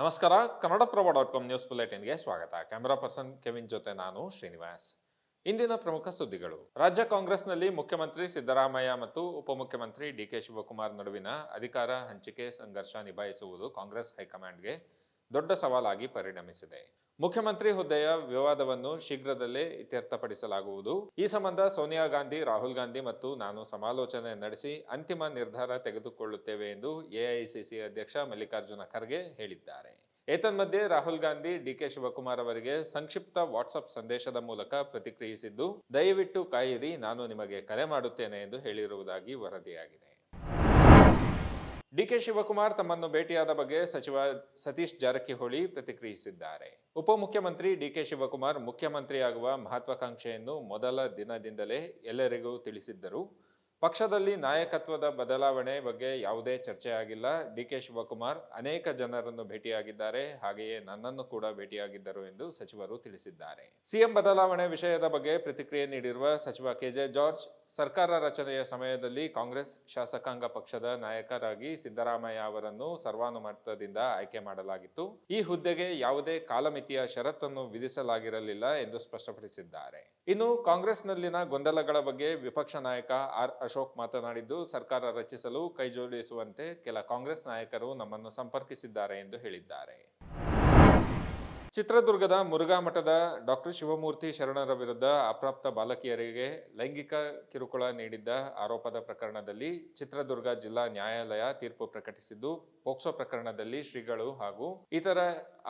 ನಮಸ್ಕಾರ Kannadaprabha dot com news ಬುಲೆಟಿನ್ಗೆ ಸ್ವಾಗತ. ಕ್ಯಾಮೆರಾ ಪರ್ಸನ್ ಕೆವಿನ್ ಜೊತೆ ನಾನು ಶ್ರೀನಿವಾಸ್. ಇಂದಿನ ಪ್ರಮುಖ ಸುದ್ದಿಗಳು. ರಾಜ್ಯ ಕಾಂಗ್ರೆಸ್ನಲ್ಲಿ ಮುಖ್ಯಮಂತ್ರಿ ಸಿದ್ದರಾಮಯ್ಯ ಮತ್ತು ಉಪಮುಖ್ಯಮಂತ್ರಿ ಡಿಕೆ ಶಿವಕುಮಾರ್ ನಡುವಿನ ಅಧಿಕಾರ ಹಂಚಿಕೆ ಸಂಘರ್ಷ ನಿಭಾಯಿಸುವುದು ಕಾಂಗ್ರೆಸ್ ಹೈಕಮಾಂಡ್ಗೆ ದೊಡ್ಡ ಸವಾಲಾಗಿ ಪರಿಣಮಿಸಿದೆ. ಮುಖ್ಯಮಂತ್ರಿ ಹುದ್ದೆಯ ವಿವಾದವನ್ನು ಶೀಘ್ರದಲ್ಲೇ ಇತ್ಯರ್ಥಪಡಿಸಲಾಗುವುದು. ಈ ಸಂಬಂಧ ಸೋನಿಯಾ ಗಾಂಧಿ, ರಾಹುಲ್ ಗಾಂಧಿ ಮತ್ತು ನಾನು ಸಮಾಲೋಚನೆ ನಡೆಸಿ ಅಂತಿಮ ನಿರ್ಧಾರ ತೆಗೆದುಕೊಳ್ಳುತ್ತೇವೆ ಎಂದು ಎಐಸಿಸಿ ಅಧ್ಯಕ್ಷ ಮಲ್ಲಿಕಾರ್ಜುನ ಖರ್ಗೆ ಹೇಳಿದ್ದಾರೆ. ಏತನ್ಮಧ್ಯೆ ರಾಹುಲ್ ಗಾಂಧಿ ಡಿಕೆ ಶಿವಕುಮಾರ್ ಅವರಿಗೆ ಸಂಕ್ಷಿಪ್ತ ವಾಟ್ಸಪ್ ಸಂದೇಶದ ಮೂಲಕ ಪ್ರತಿಕ್ರಿಯಿಸಿದ್ದು, ದಯವಿಟ್ಟು ಕಾಯಿರಿ, ನಾನು ನಿಮಗೆ ಕರೆ ಮಾಡುತ್ತೇನೆ ಎಂದು ಹೇಳಿರುವುದಾಗಿ ವರದಿಯಾಗಿದೆ. ಡಿಕೆ ಶಿವಕುಮಾರ್ ತಮ್ಮನ್ನು ಭೇಟಿಯಾದ ಬಗ್ಗೆ ಸಚಿವ ಸತೀಶ್ ಜಾರಕಿಹೊಳಿ ಪ್ರತಿಕ್ರಿಯಿಸಿದ್ದಾರೆ. ಉಪಮುಖ್ಯಮಂತ್ರಿ ಡಿಕೆ ಶಿವಕುಮಾರ್ ಮುಖ್ಯಮಂತ್ರಿಯಾಗುವ ಮಹತ್ವಾಕಾಂಕ್ಷೆಯನ್ನು ಮೊದಲ ದಿನದಿಂದಲೇ ಎಲ್ಲರಿಗೂ ತಿಳಿಸಿದ್ದರು. ಪಕ್ಷದಲ್ಲಿ ನಾಯಕತ್ವದ ಬದಲಾವಣೆ ಬಗ್ಗೆ ಯಾವುದೇ ಚರ್ಚೆಯಾಗಿಲ್ಲ ಡಿಕೆ ಶಿವಕುಮಾರ್ ಅನೇಕ ಜನರನ್ನು ಭೇಟಿಯಾಗಿದ್ದಾರೆ. ಹಾಗೆಯೇ ನನ್ನನ್ನು ಕೂಡ ಭೇಟಿಯಾಗಿದ್ದರು ಎಂದು ಸಚಿವರು ತಿಳಿಸಿದ್ದಾರೆ. ಸಿಎಂ ಬದಲಾವಣೆ ವಿಷಯದ ಬಗ್ಗೆ ಪ್ರತಿಕ್ರಿಯೆ ನೀಡಿರುವ ಸಚಿವ ಕೆಜೆ ಜಾರ್ಜ್, ಸರ್ಕಾರ ರಚನೆಯ ಸಮಯದಲ್ಲಿ ಕಾಂಗ್ರೆಸ್ ಶಾಸಕಾಂಗ ಪಕ್ಷದ ನಾಯಕರಾಗಿ ಸಿದ್ದರಾಮಯ್ಯ ಅವರನ್ನು ಸರ್ವಾನುಮತದಿಂದ ಆಯ್ಕೆ ಮಾಡಲಾಗಿತ್ತು. ಈ ಹುದ್ದೆಗೆ ಯಾವುದೇ ಕಾಲಮಿತಿಯ ಷರತ್ತನ್ನು ವಿಧಿಸಲಾಗಿರಲಿಲ್ಲ ಎಂದು ಸ್ಪಷ್ಟಪಡಿಸಿದ್ದಾರೆ. ಇನ್ನು ಕಾಂಗ್ರೆಸ್ನಲ್ಲಿನ ಗೊಂದಲಗಳ ಬಗ್ಗೆ ವಿಪಕ್ಷ ನಾಯಕ ಆರ್. ಅಶೋಕ್ ಮಾತನಾಡಿದ್ದು, ಸರ್ಕಾರ ರಚಿಸಲು ಕೈಜೋಡಿಸುವಂತೆ ಕೆಲ ಕಾಂಗ್ರೆಸ್ ನಾಯಕರು ನಮ್ಮನ್ನು ಸಂಪರ್ಕಿಸಿದ್ದಾರೆ ಎಂದು ಹೇಳಿದ್ದಾರೆ. ಚಿತ್ರದುರ್ಗದ ಮುರುಘಾ ಮಠದ ಡಾಕ್ಟರ್ ಶಿವಮೂರ್ತಿ ಶರಣರ ವಿರುದ್ಧ ಅಪ್ರಾಪ್ತ ಬಾಲಕಿಯರಿಗೆ ಲೈಂಗಿಕ ಕಿರುಕುಳ ನೀಡಿದ್ದ ಆರೋಪದ ಪ್ರಕರಣದಲ್ಲಿ ಚಿತ್ರದುರ್ಗ ಜಿಲ್ಲಾ ನ್ಯಾಯಾಲಯ ತೀರ್ಪು ಪ್ರಕಟಿಸಿದ್ದು, ಪೋಕ್ಸೋ ಪ್ರಕರಣದಲ್ಲಿ ಶ್ರೀಗಳು ಹಾಗೂ ಇತರ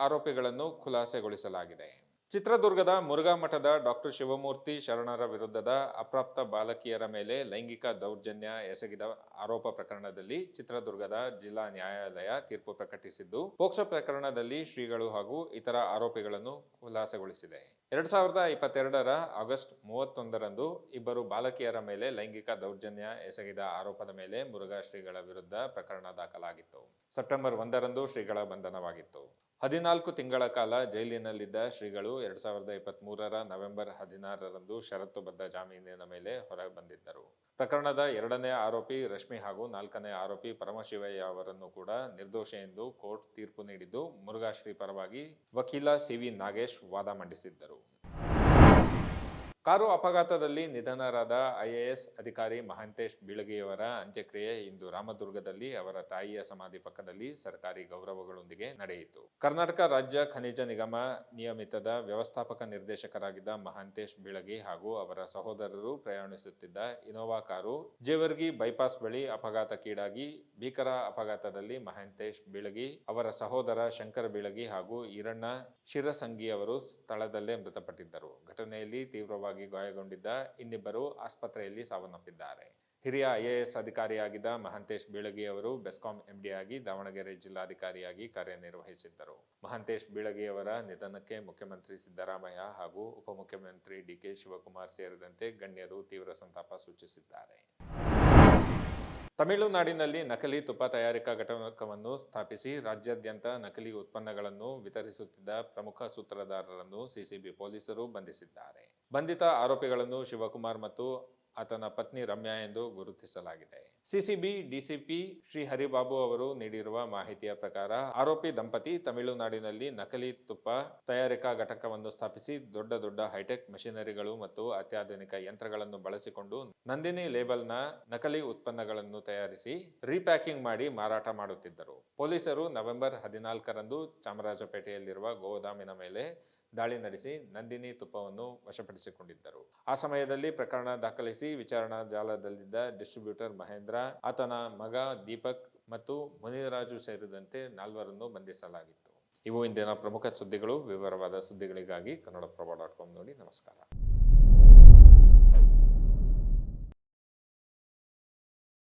ಆರೋಪಿಗಳನ್ನು ಖುಲಾಸೆಗೊಳಿಸಲಾಗಿದೆ. ಚಿತ್ರದುರ್ಗದ ಮುರುಘಾ ಮಠದ ಡಾಕ್ಟರ್ ಶಿವಮೂರ್ತಿ ಶರಣರ ವಿರುದ್ಧದ ಅಪ್ರಾಪ್ತ ಬಾಲಕಿಯರ ಮೇಲೆ ಲೈಂಗಿಕ ದೌರ್ಜನ್ಯ ಎಸಗಿದ ಆರೋಪ ಪ್ರಕರಣದಲ್ಲಿ ಚಿತ್ರದುರ್ಗದ ಜಿಲ್ಲಾ ನ್ಯಾಯಾಲಯ ತೀರ್ಪು ಪ್ರಕಟಿಸಿದ್ದು, ಪೋಕ್ಸೋ ಪ್ರಕರಣದಲ್ಲಿ ಶ್ರೀಗಳು ಹಾಗೂ ಇತರ ಆರೋಪಿಗಳನ್ನು ಖುಲಾಸೆಗೊಳಿಸಿದೆ. ಎರಡ್ ಸಾವಿರದ ಇಪ್ಪತ್ತೆರಡರ ಆಗಸ್ಟ್ ಮೂವತ್ತೊಂದರಂದು ಇಬ್ಬರು ಬಾಲಕಿಯರ ಮೇಲೆ ಲೈಂಗಿಕ ದೌರ್ಜನ್ಯ ಎಸಗಿದ ಆರೋಪದ ಮೇಲೆ ಮುರುಘಾ ಶ್ರೀಗಳ ವಿರುದ್ಧ ಪ್ರಕರಣ ದಾಖಲಾಗಿತ್ತು. ಸೆಪ್ಟೆಂಬರ್ ಒಂದರಂದು ಶ್ರೀಗಳ ಬಂಧನವಾಗಿತ್ತು. ಹದಿನಾಲ್ಕು ತಿಂಗಳ ಕಾಲ ಜೈಲಿನಲ್ಲಿದ್ದ ಶ್ರೀಗಳು ಎರಡ್ ಸಾವಿರದ ಇಪ್ಪತ್ತ್ ಮೂರರ ನವೆಂಬರ್ ಹದಿನಾರರಂದು ಷರತ್ತುಬದ್ಧ ಜಾಮೀನಿನ ಮೇಲೆ ಹೊರಗೆ ಬಂದಿದ್ದರು ಪ್ರಕರಣದ ಎರಡನೇ ಆರೋಪಿ ರಶ್ಮಿ ಹಾಗೂ ನಾಲ್ಕನೇ ಆರೋಪಿ ಪರಮಶಿವಯ್ಯ ಅವರನ್ನು ಕೂಡ ನಿರ್ದೋಷಿ ಎಂದು ಕೋರ್ಟ್ ತೀರ್ಪು ನೀಡಿದ್ದು ಮುರುಘಾಶ್ರೀ ಪರವಾಗಿ ವಕೀಲ ಸಿವಿ ನಾಗೇಶ್ ವಾದ ಮಂಡಿಸಿದ್ದರು. ಕಾರು ಅಪಘಾತದಲ್ಲಿ ನಿಧನರಾದ ಐಎಎಸ್ ಅಧಿಕಾರಿ ಮಹಾಂತೇಶ್ ಬೀಳಗಿಯವರ ಅಂತ್ಯಕ್ರಿಯೆ ಇಂದು ರಾಮದುರ್ಗದಲ್ಲಿ ಅವರ ತಾಯಿಯ ಸಮಾಧಿ ಪಕ್ಕದಲ್ಲಿ ಸರ್ಕಾರಿ ಗೌರವಗಳೊಂದಿಗೆ ನಡೆಯಿತು. ಕರ್ನಾಟಕ ರಾಜ್ಯ ಖನಿಜ ನಿಗಮ ನಿಯಮಿತದ ವ್ಯವಸ್ಥಾಪಕ ನಿರ್ದೇಶಕರಾಗಿದ್ದ ಮಹಾಂತೇಶ್ ಬೀಳಗಿ ಹಾಗೂ ಅವರ ಸಹೋದರರು ಪ್ರಯಾಣಿಸುತ್ತಿದ್ದ ಇನೋವಾ ಕಾರು ಜೇವರ್ಗಿ ಬೈಪಾಸ್ ಬಳಿ ಅಪಘಾತಕ್ಕೀಡಾಗಿ ಭೀಕರ ಅಪಘಾತದಲ್ಲಿ ಮಹಾಂತೇಶ್ ಬೀಳಗಿ, ಅವರ ಸಹೋದರ ಶಂಕರ್ ಬೀಳಗಿ ಹಾಗೂ ಈರಣ್ಣ ಶಿರಸಂಗಿ ಅವರು ಸ್ಥಳದಲ್ಲೇ ಮೃತಪಟ್ಟಿದ್ದರು. ಘಟನೆಯಲ್ಲಿ ತೀವ್ರವಾಗಿ ಗಾಯಗೊಂಡಿದ್ದ ಇನ್ನಿಬ್ಬರು ಆಸ್ಪತ್ರೆಯಲ್ಲಿ ಸಾವನ್ನಪ್ಪಿದ್ದಾರೆ. ಹಿರಿಯ ಐಎಎಸ್ ಅಧಿಕಾರಿಯಾಗಿದ್ದ ಮಹಾಂತೇಶ್ ಬೀಳಗಿ ಅವರು ಬೆಸ್ಕಾಂ ಎಂಡಿಯಾಗಿ ದಾವಣಗೆರೆ ಜಿಲ್ಲಾಧಿಕಾರಿಯಾಗಿ ಕಾರ್ಯನಿರ್ವಹಿಸಿದ್ದರು. ಮಹಾಂತೇಶ್ ಬೀಳಗಿ ಅವರ ನಿಧನಕ್ಕೆ ಮುಖ್ಯಮಂತ್ರಿ ಸಿದ್ದರಾಮಯ್ಯ ಹಾಗೂ ಉಪಮುಖ್ಯಮಂತ್ರಿ ಡಿಕೆ ಶಿವಕುಮಾರ್ ಸೇರಿದಂತೆ ಗಣ್ಯರು ತೀವ್ರ ಸಂತಾಪ ಸೂಚಿಸಿದ್ದಾರೆ. ತಮಿಳುನಾಡಿನಲ್ಲಿ ನಕಲಿ ತುಪ್ಪ ತಯಾರಿಕಾ ಘಟಕವನ್ನು ಸ್ಥಾಪಿಸಿ ರಾಜ್ಯಾದ್ಯಂತ ನಕಲಿ ಉತ್ಪನ್ನಗಳನ್ನು ವಿತರಿಸುತ್ತಿದ್ದ ಪ್ರಮುಖ ಸೂತ್ರಧಾರರನ್ನು ಸಿಸಿಬಿ ಪೊಲೀಸರು ಬಂಧಿಸಿದ್ದಾರೆ. ಬಂಧಿತ ಆರೋಪಿಗಳನ್ನು ಶಿವಕುಮಾರ್ ಮತ್ತು ಆತನ ಪತ್ನಿ ರಮ್ಯಾ ಎಂದು ಗುರುತಿಸಲಾಗಿದೆ. ಸಿಸಿಬಿ, ಡಿಸಿಪಿ ಶ್ರೀ ಹರಿಬಾಬು ಅವರು ನೀಡಿರುವ ಮಾಹಿತಿಯ ಪ್ರಕಾರ ಆರೋಪಿ ದಂಪತಿ ತಮಿಳುನಾಡಿನಲ್ಲಿ ನಕಲಿ ತುಪ್ಪ ತಯಾರಿಕಾ ಘಟಕವನ್ನು ಸ್ಥಾಪಿಸಿ ದೊಡ್ಡ ದೊಡ್ಡ ಹೈಟೆಕ್ ಮೆಷಿನರಿಗಳು ಮತ್ತು ಅತ್ಯಾಧುನಿಕ ಯಂತ್ರಗಳನ್ನು ಬಳಸಿಕೊಂಡು ನಂದಿನಿ ಲೇಬಲ್ನ ನಕಲಿ ಉತ್ಪನ್ನಗಳನ್ನು ತಯಾರಿಸಿ ರೀಪ್ಯಾಕಿಂಗ್ ಮಾಡಿ ಮಾರಾಟ ಮಾಡುತ್ತಿದ್ದರು. ಪೊಲೀಸರು ನವೆಂಬರ್ ಹದಿನಾಲ್ಕರಂದು ಚಾಮರಾಜಪೇಟೆಯಲ್ಲಿರುವ ಗೋದಾಮಿನ ಮೇಲೆ ದಾಳಿ ನಡೆಸಿ ನಂದಿನಿ ತುಪ್ಪವನ್ನು ವಶಪಡಿಸಿಕೊಂಡಿದ್ದರು. ಆ ಸಮಯದಲ್ಲಿ ಪ್ರಕರಣ ದಾಖಲಿಸಿ ವಿಚಾರಣಾ ಜಾಲದಲ್ಲಿದ್ದ ಡಿಸ್ಟ್ರಿಬ್ಯೂಟರ್ ಮಹೇಂದ್ರ, ಆತನ ಮಗ ದೀಪಕ್ ಮತ್ತು ಮುನಿರಾಜು ಸೇರಿದಂತೆ ನಾಲ್ವರನ್ನು ಬಂಧಿಸಲಾಗಿತ್ತು. ಇವು ಇಂದಿನ ಪ್ರಮುಖ ಸುದ್ದಿಗಳು. ವಿವರವಾದ ಸುದ್ದಿಗಳಿಗಾಗಿ ಕನ್ನಡಪ್ರಭ ಡಾಟ್ ಕಾಮ್ ನೋಡಿ ನಮಸ್ಕಾರ.